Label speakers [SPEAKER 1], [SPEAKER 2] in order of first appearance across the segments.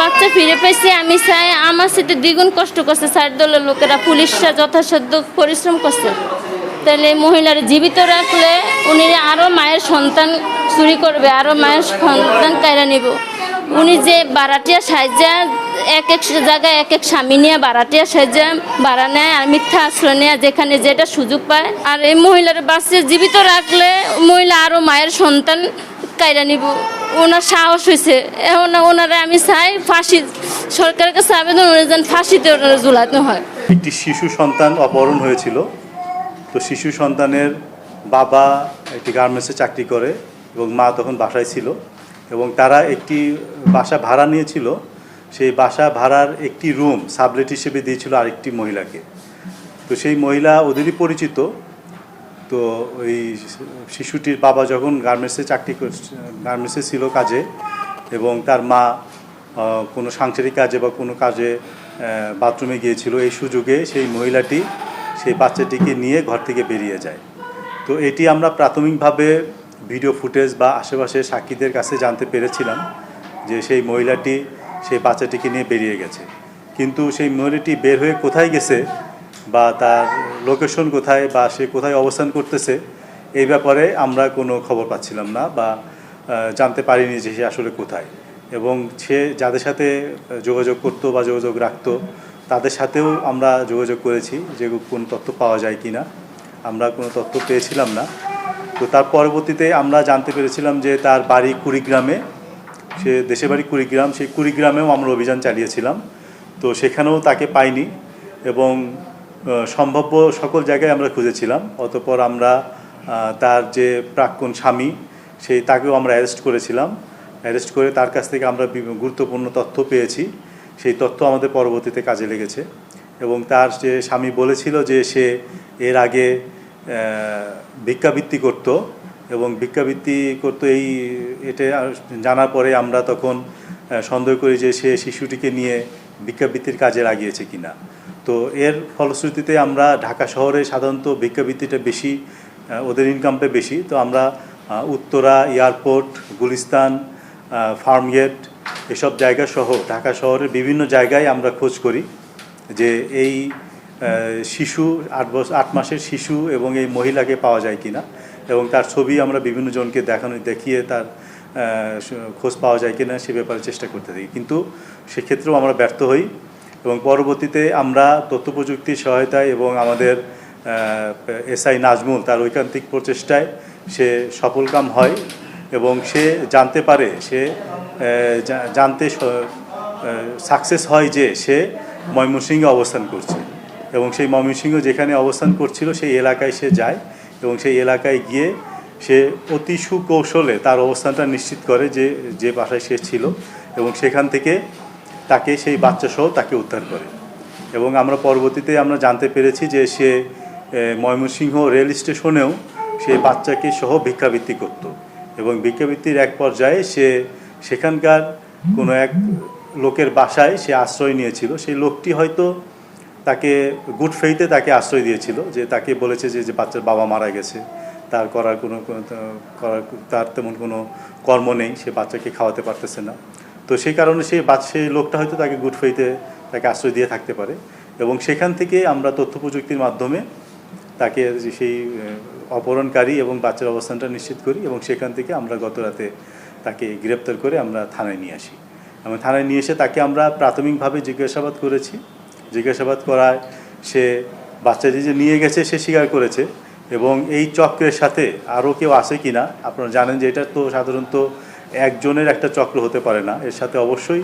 [SPEAKER 1] বাচ্চা ফিরে পাইছি, আমি চাই আমার সাথে দ্বিগুণ কষ্ট করছে। সাইড দলের লোকেরা, পুলিশরা যথাসাধ্য পরিশ্রম করছে। তাহলে মহিলার জীবিত রাখলে উনি আরও মায়ের সন্তান চুরি করবে আরও মায়ের সন্তান কায়রা নিব। উনি যে বারাটিয়া সাহায্যা এক এক জায়গায় এক এক স্বামী নিয়ে বারাটিয়া সাহায্যা বাড়া নেয় আর মিথ্যা আশ্রয় নেয়, যেখানে যেটা সুযোগ পায়। আর এই মহিলার বাসে জীবিত রাখলে মহিলা আরও মায়ের সন্তান কায়রা নিব। ওনার সাহস হয়েছে এখন ওনারা আমি চাই ফাঁসি, সরকারের কাছে আবেদন করে যেন ফাঁসিতে ওনারা ঝুলাতে হয়।
[SPEAKER 2] একটি শিশু সন্তান অপহরণ হয়েছিল। তো শিশু সন্তানের বাবা একটি গার্মেন্টসে চাকরি করে এবং মা তখন বাসায় ছিল এবং তারা একটি বাসা ভাড়া নিয়েছিল। সেই বাসা ভাড়ার একটি রুম সাবলেট হিসেবে দিয়েছিল আরেকটি মহিলাকে। তো সেই মহিলা ওদেরই পরিচিত। তো ওই শিশুটির বাবা যখন গার্মেন্টসে চাকরি গার্মেন্টসে ছিল কাজে এবং তার মা কোনো সাংসারিক কাজে বা কোনো কাজে বাথরুমে গিয়েছিল, এই সুযোগে সেই মহিলাটি সেই বাচ্চাটিকে নিয়ে ঘর থেকে বেরিয়ে যায়। তো এটি আমরা প্রাথমিকভাবে ভিডিও ফুটেজ বা আশেপাশের সাক্ষীদের কাছে জানতে পেরেছিলাম যে সেই মহিলাটি সেই বাচ্চাটিকে নিয়ে বেরিয়ে গেছে। কিন্তু সেই মহিলাটি বের হয়ে কোথায় গেছে বা তার লোকেশন কোথায় বা সে কোথায় অবস্থান করতেছে, এই ব্যাপারে আমরা কোনো খবর পাচ্ছিলাম না বা জানতে পারিনি যে সে আসলে কোথায়। এবং সে যাদের সাথে যোগাযোগ করতো বা যোগাযোগ রাখতো, তাদের সাথেও আমরা যোগাযোগ করেছি যে কোন তথ্য পাওয়া যায় কি না। আমরা কোনো তথ্য পেয়েছিলাম না। তো তার পরবর্তীতে আমরা জানতে পেরেছিলাম যে তার বাড়ি কুড়িগ্রামে, সে দেশে বাড়ি কুড়িগ্রাম, সেই কুড়িগ্রামেও আমরা অভিযান চালিয়েছিলাম। তো সেখানেও তাকে পাইনি এবং সম্ভাব্য সকল জায়গায় আমরা খুঁজেছিলাম। অতপর আমরা তার যে প্রাক্তন স্বামী, সেই তাকেও আমরা অ্যারেস্ট করেছিলাম। অ্যারেস্ট করে তার কাছ থেকে আমরা গুরুত্বপূর্ণ তথ্য পেয়েছি। সেই তথ্য আমাদের পরবর্তীতে কাজে লেগেছে। এবং তার যে স্বামী বলেছিল যে সে এর আগে ভিক্ষাবৃত্তি করত। এবং ভিক্ষাবৃত্তি করতো এই, এটা জানার পরে আমরা তখন সন্দেহ করি যে সে শিশুটিকে নিয়ে ভিক্ষাবৃত্তির কাজে লাগিয়েছে কিনা। তো এর ফলশ্রুতিতে আমরা ঢাকা শহরে সাধারণত ভিক্ষাবৃত্তিটা বেশি ওদের ইনকামটা বেশি। তো আমরা উত্তরা এয়ারপোর্ট গুলিস্তান ফার্মগেট এসব জায়গা সহ ঢাকা শহরের বিভিন্ন জায়গায় আমরা খোঁজ করি যে এই শিশু আট বছর আট মাসের শিশু এবং এই মহিলাকে পাওয়া যায় কিনা এবং তার ছবি আমরা বিভিন্ন জনকে দেখানো, দেখিয়ে তার খোঁজ পাওয়া যায় কিনা সে ব্যাপারে চেষ্টা করতে থাকি। কিন্তু সেক্ষেত্রেও আমরা ব্যর্থ হই। এবং পরবর্তীতে আমরা তথ্য প্রযুক্তির সহায়তায় এবং আমাদের এসআই নাজমুল তার ঐকান্তিক প্রচেষ্টায় সে সফলকাম হয় এবং সে জানতে পারে, সে জানতে সাকসেস হয় যে সে ময়মনসিংহে অবস্থান করছে এবং সেই ময়মনসিংহ যেখানে অবস্থান করছিল সেই এলাকায় সে যায় এবং সেই এলাকায় গিয়ে সে অতি সুকৌশলে তার অবস্থানটা নিশ্চিত করে যে যে বাসায় সে ছিল এবং সেখান থেকে তাকে সেই বাচ্চা সহ তাকে উদ্ধার করে। এবং আমরা পরবর্তীতে আমরা জানতে পেরেছি যে সে ময়মনসিংহ রেল স্টেশনেও সেই বাচ্চাকে সহ ভিক্ষাবৃত্তি করত। এবং ভিক্ষাবৃত্তির এক পর্যায়ে সে সেখানকার কোনো এক লোকের বাসায় সে আশ্রয় নিয়েছিল। সেই লোকটি হয়তো তাকে গুড ফেইতে তাকে আশ্রয় দিয়েছিল যে তাকে বলেছে যে বাচ্চার বাবা মারা গেছে। তার করার কোনো করার তার তেমন কোনো কর্ম নেই, সে বাচ্চাকে খাওয়াতে পারতেছে না। তো সেই কারণে সেই বাচ্চা সেই লোকটা হয়তো তাকে গুড ফেইতে তাকে আশ্রয় দিয়ে থাকতে পারে এবং সেখান থেকে আমরা তথ্য প্রযুক্তির মাধ্যমে তাকে সেই অপহরণকারী এবং বাচ্চার অবস্থানটা নিশ্চিত করি এবং সেখান থেকে আমরা গত রাতে তাকে গ্রেপ্তার করে আমরা থানায় নিয়ে আসি। এবং থানায় নিয়ে এসে তাকে আমরা প্রাথমিকভাবে জিজ্ঞাসাবাদ করেছি। জিজ্ঞাসাবাদ করায় সে বাচ্চাটি যে নিয়ে গেছে সে স্বীকার করেছে এবং এই চক্রের সাথে আরও কেউ আছে কি না আপনারা জানেন যে এটা তো সাধারণত একজনের একটা চক্র হতে পারে না। এর সাথে অবশ্যই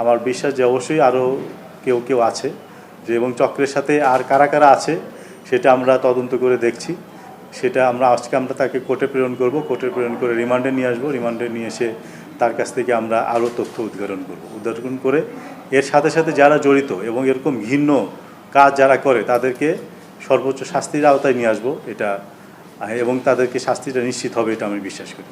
[SPEAKER 2] আমার বিশ্বাস যে অবশ্যই আরও কেউ কেউ আছে যে এবং চক্রের সাথে আর কারা কারা আছে সেটা আমরা তদন্ত করে দেখছি। সেটা আমরা আজকে আমরা তাকে কোর্টে প্রেরণ করব। কোর্টে প্রেরণ করে রিমান্ডে নিয়ে আসব। রিমান্ডে নিয়ে এসে তার কাছ থেকে আমরা আরও তথ্য উদ্ঘাটন করব। উদ্ঘাটন করে এর সাথে সাথে যারা জড়িত এবং এরকম ঘিন্ন কাজ যারা করে তাদেরকে সর্বোচ্চ শাস্তির আওতায় নিয়ে আসব। এটা, এবং তাদেরকে শাস্তিটা নিশ্চিত হবে এটা আমি বিশ্বাস করি।